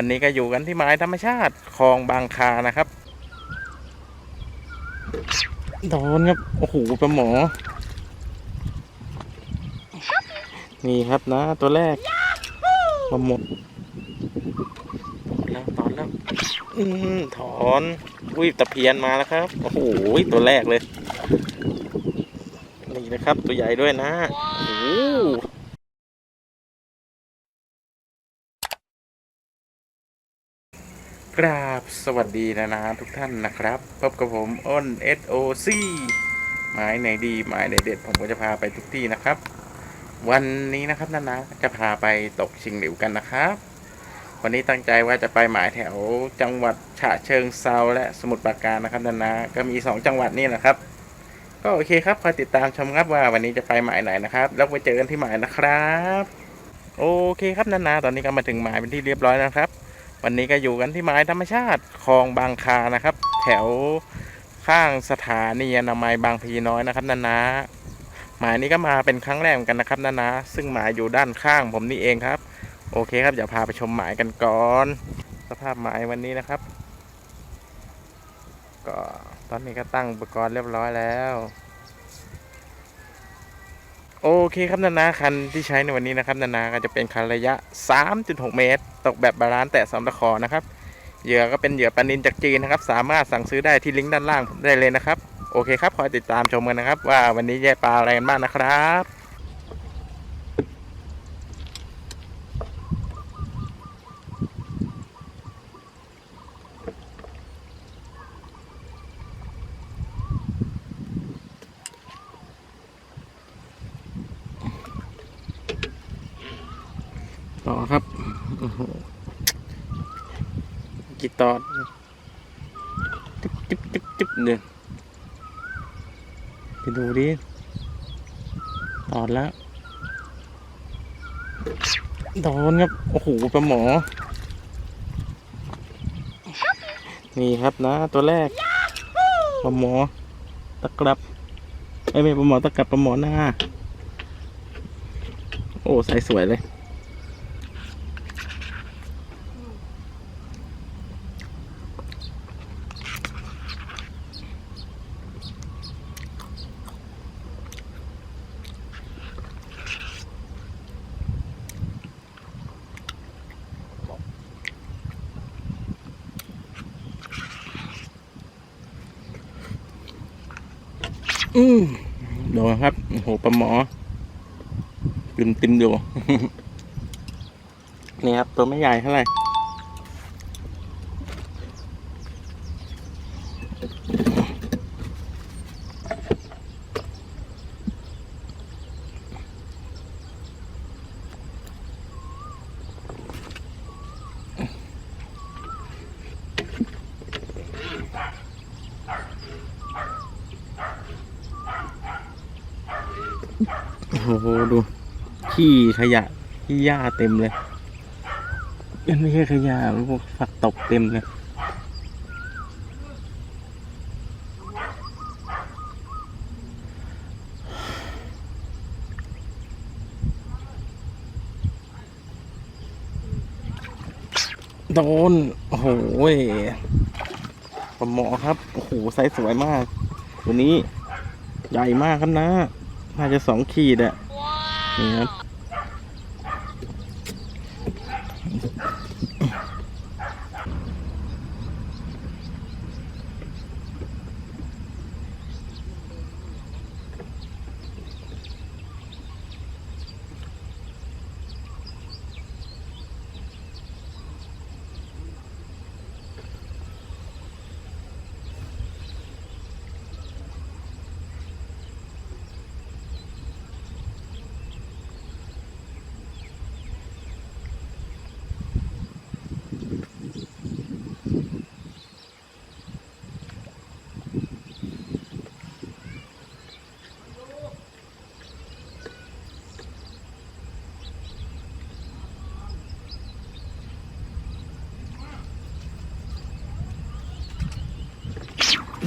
วันนี้ก็อยู่กันที่หมายธรรมชาติคลองบางคานะครับโดนครับ โอ้โหปลาหมอ นี่ครับนะ ตัวแรกปลาหมดแล้วตอนแล้วอืมถอนอุ้ยตะเพียนมาแล้วครับ โอ้โหตัวแรกเลย นี่นะครับ ตัวใหญ่ด้วยนะ โอ้ กราบสวัสดีนะนะทุกท่านนะครับ พบกับผมอ้น SOC หมายไหนดีหมายไหนเด็ดผมก็จะพาไปทุกที่นะครับ วันนี้นะครับนานะจะพาไปตกชิงหลิวกันนะครับ วันนี้ตั้งใจว่าจะไปหมายแถวจังหวัดฉะเชิงเซาและสมุทรปราการนะครับนานะก็มี 2 จังหวัดนี่แหละครับ ก็โอเคครับคอยติดตามชมครับว่าวันนี้จะไปหมายไหนนะครับ แล้วไปเจอกันที่หมายนะครับ โอเคครับนานาตอนนี้ก็มาถึงหมายเป็นที่เรียบร้อยแล้วนะครับ วันนี้ก็อยู่กันที่หมายธรรมชาติคลองบางคานะครับ แถวข้างสถานีอนามัยบางพีน้อยนะครับนานาหมายนี้ก็มาเป็นครั้งแรกกันนะครับนานาซึ่งหมายอยู่ด้านข้างผมนี่เองครับ โอเคครับเดี๋ยวพาไปชมหมายกันก่อน สภาพหมายวันนี้นะครับ ก็ตอนนี้ก็ตั้งอุปกรณ์เรียบร้อยแล้ว โอเคครับนานาคันที่ใช้ในวันนี้นะครับนานาก็จะเป็นคันระยะ 3.6 เมตร ตกแบบบาลานซ์แต่สำตะคอนะครับเหยื่อก็เป็นเหยื่อปลานินจากจีนนะครับ สามารถสั่งซื้อได้ที่ลิงก์ด้านล่างได้เลยนะครับ โอเคครับคอยติดตามชมกันนะครับ ว่าวันนี้แย่ปลาอะไรกันบ้างนะครับ ต่อครับโอ้โห กี่ตอดจิ๊บจิ๊บจิ๊บจิ๊บเนี่ยไปดูดิตอดแล้วโดนครับ โอ้โหปลาหมอ นี่ครับนะ ตัวแรกปลาหมอ ตะกรับไอ้ไม่ปลาหมอตะกรับปลาหมอหน้า โอ้ใสสวยเลย อืมดูครับโอ้โหปลาหมอติมติมอยู่ นี่ครับ ตัวไม่ใหญ่เท่าไหร่ โอ้โหดูขี้ขยะขี้หญ้าเต็มเลยมันไม่ใช่ขยะมันพวกฝักตกเต็มเลยโดน โอ้โหปลาหมอครับ โอ้โห ไซส์สวยมาก ตัวนี้ ใหญ่มากครับนะ น่าจะสองขีดอะนี่ครับ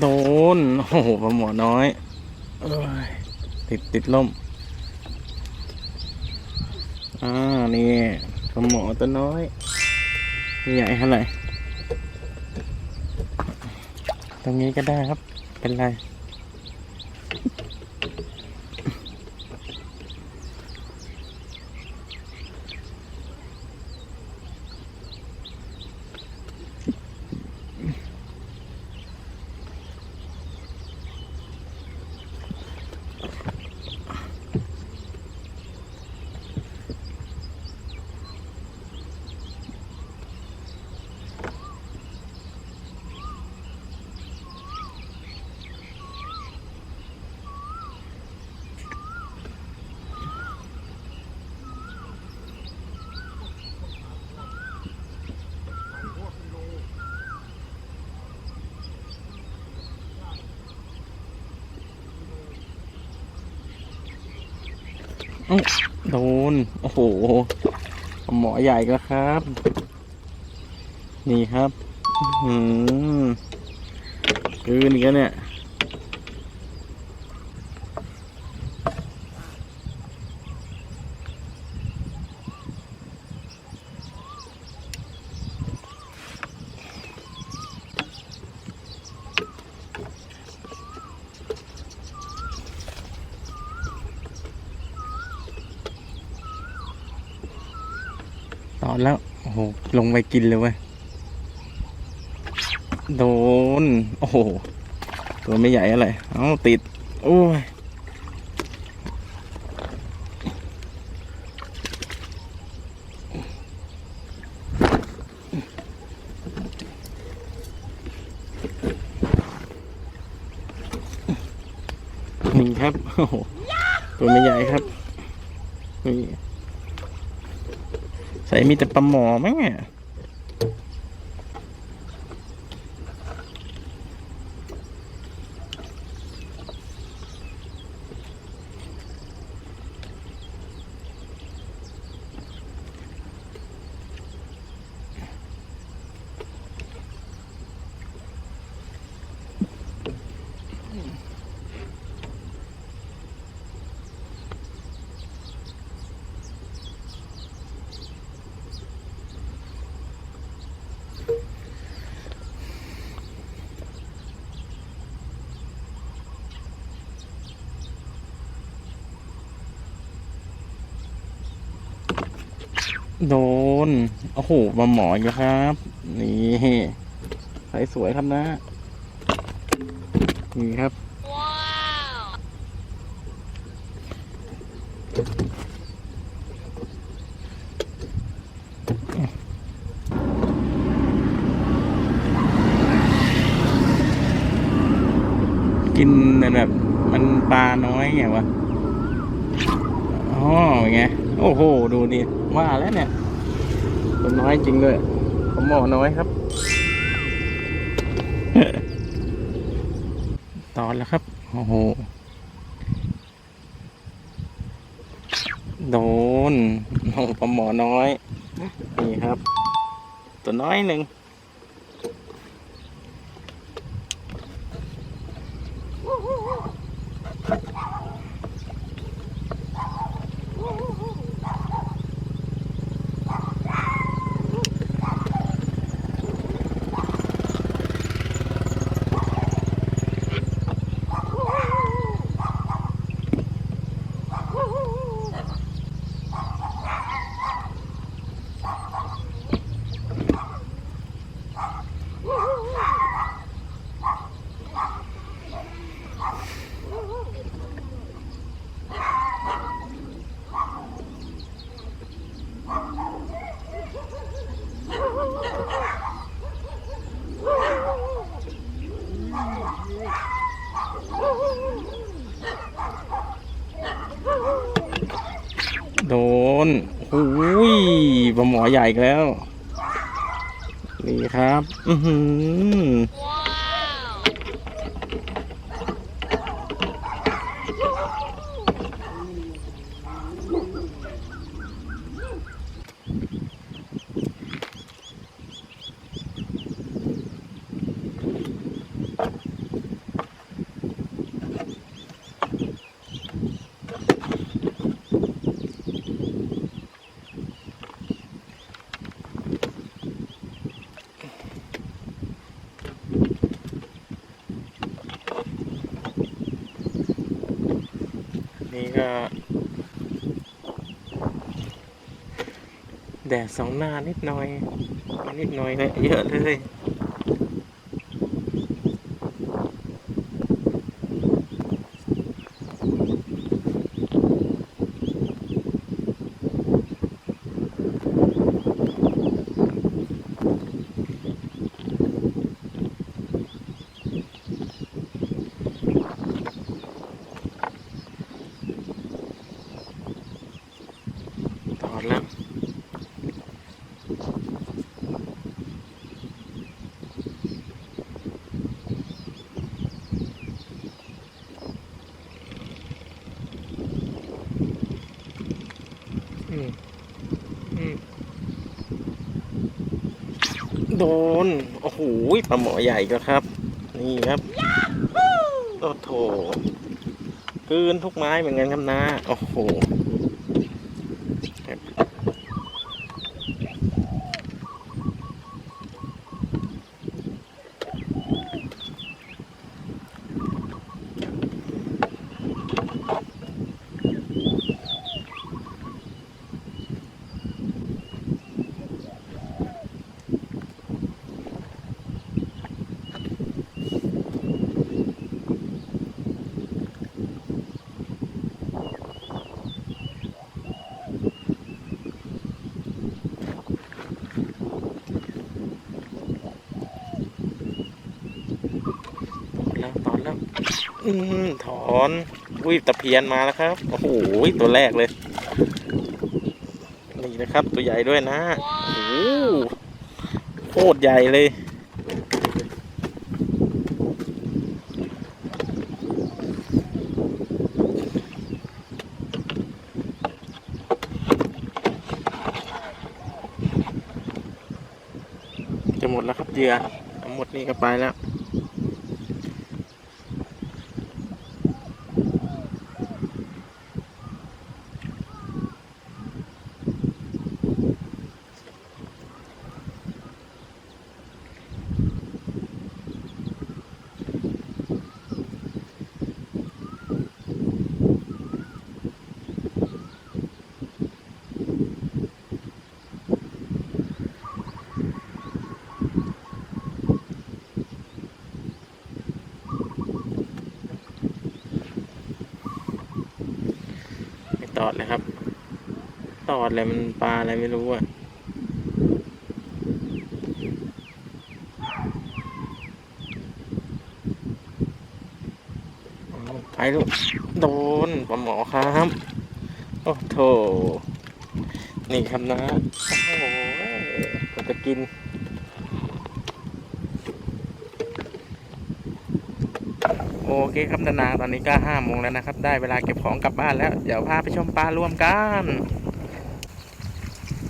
โด นโอ้โหปลาหมอน้อยเอ้ยติดติดล่ม อ่า นี่ปลาหมอตัวน้อย ใหญ่เท่าไหร่ ตรงนี้ก็ได้ครับ เป็นไร โดน โอ้โห หมอใหญ่ก็ครับ นี่ครับ อืมคืนนี้เนี่ย อนแล้ว โอ้โห ลงไปกินเลยเว้ย โดน โอ้โห ตัวไม่ใหญ่อะไร เอ้า ติด โอ้ย หนี่งครับ โอ้โห ตัวไม่ใหญ่ครับนี่ ใส่มีแต่ปลาหมอไหมเนี่ย โดน โอ้โหปลาหมออีกแล้วครับ นี่ใสสวยครับนะ นี่ครับ กินแบบ มันปลาน้อยไงวะ อ๋อไง โอ้โห ดูดิว่าแล้วเนี่ยตัวน้อยจริงด้วย ผมหมอน้อยครับ ตอนแล้วครับ โอ้โห โดนโอ้ผมหมอน้อย นี่ครับ ตัวน้อยหนึ่ง โดนหูยปลาหมอ ใหญ่อีกแล้ว นี่ครับ อือหือ นี้ก็ แดดสองหน้านิดหน่อยนิดหน่อยเลยเยอะเลย โดน โอ้โหปลาหมอใหญ่ก็ครับ นี่ครับโอ้โถคืนทุกไม้เหมือนกันครับนะ โอ้โห แล้วตอนแล้ว อืม ถอนอุ้ยตะเพียนมาแล้วครับ โอ้โหตัวแรกเลย นี่นะครับ ตัวใหญ่ด้วยนะ โอ้โหโคตรใหญ่เลยจะหมดแล้วครับเหยื่อหมดนี่ก็ไปแล้ว ดเลยครับตอดอะไรมันปลาอะไรไม่รู้อะไปลูกโดนปลาหมอครับ โอ้โถนี่ครับนะ โอ้โหก็จะกิน โอเคครับนานาตอนนี้ก็ห้าโมงแล้วนะครับ ได้เวลาเก็บของกลับบ้านแล้ว เดี๋ยวพาไปชมปลารวมกัน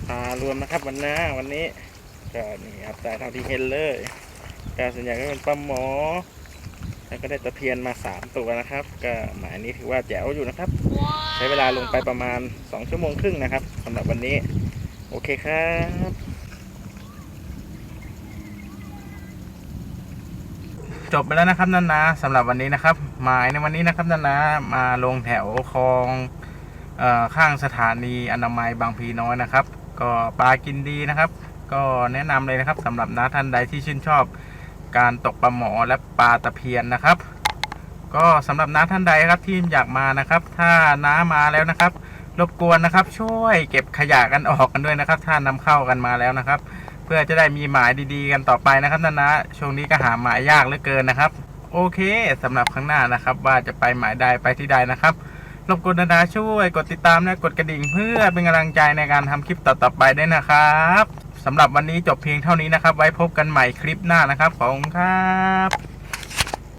ปลารวมนะครับวันนี้วันนี้ก็นี่ครับแต่เท่าที่เห็นเลยก็ส่วนใหญ่ก็เป็นปลาหมอ แล้วก็ได้ตะเพียนมาสามตัวนะครับ ก็หมายนี้ถือว่าแจ๋วอยู่นะครับ ใช้เวลาลงไปประมาณสองชั่วโมงครึ่งนะครับสำหรับวันนี้ โอเคครับ จบไปแล้วนะครับนันนาสำหรับวันนี้นะครับ หมายในวันนี้นะครับนันนามาลงแถวคลองอข้างสถานีอนามัยบางพีน้อยนะครับ ก็ปลากินดีนะครับ ก็แนะนำเลยนะครับสำหรับน้าท่านใดที่ชื่นชอบ การตกปลาหมอและปลาตะเพียนนะครับ ก็สำหรับน้าท่านใดครับที่อยากมานะครับ ถ้าน้ามาแล้วนะครับ รบกวนนะครับ ช่วยเก็บขยะกันออกกันด้วยนะครับ ถ้านำเข้ากันมาแล้วนะครับ เพื่อจะได้มีหมายดีๆ กันต่อไปนะครับนานะช่วงนี้ก็หาหมายยากเหลือเกินนะครับ โอเคสำหรับข้างหน้านะครับ ว่าจะไปหมายใดไปที่ใดนะครับรบกวนนานาช่วยกดติดตามและกดกระดิ่งเพื่อเป็นกำลังใจในการทำคลิปต่อๆไปได้นะครับสำหรับวันนี้จบเพียงเท่านี้นะครับ ไว้พบกันใหม่คลิปหน้านะครับ ขอบคุณครับ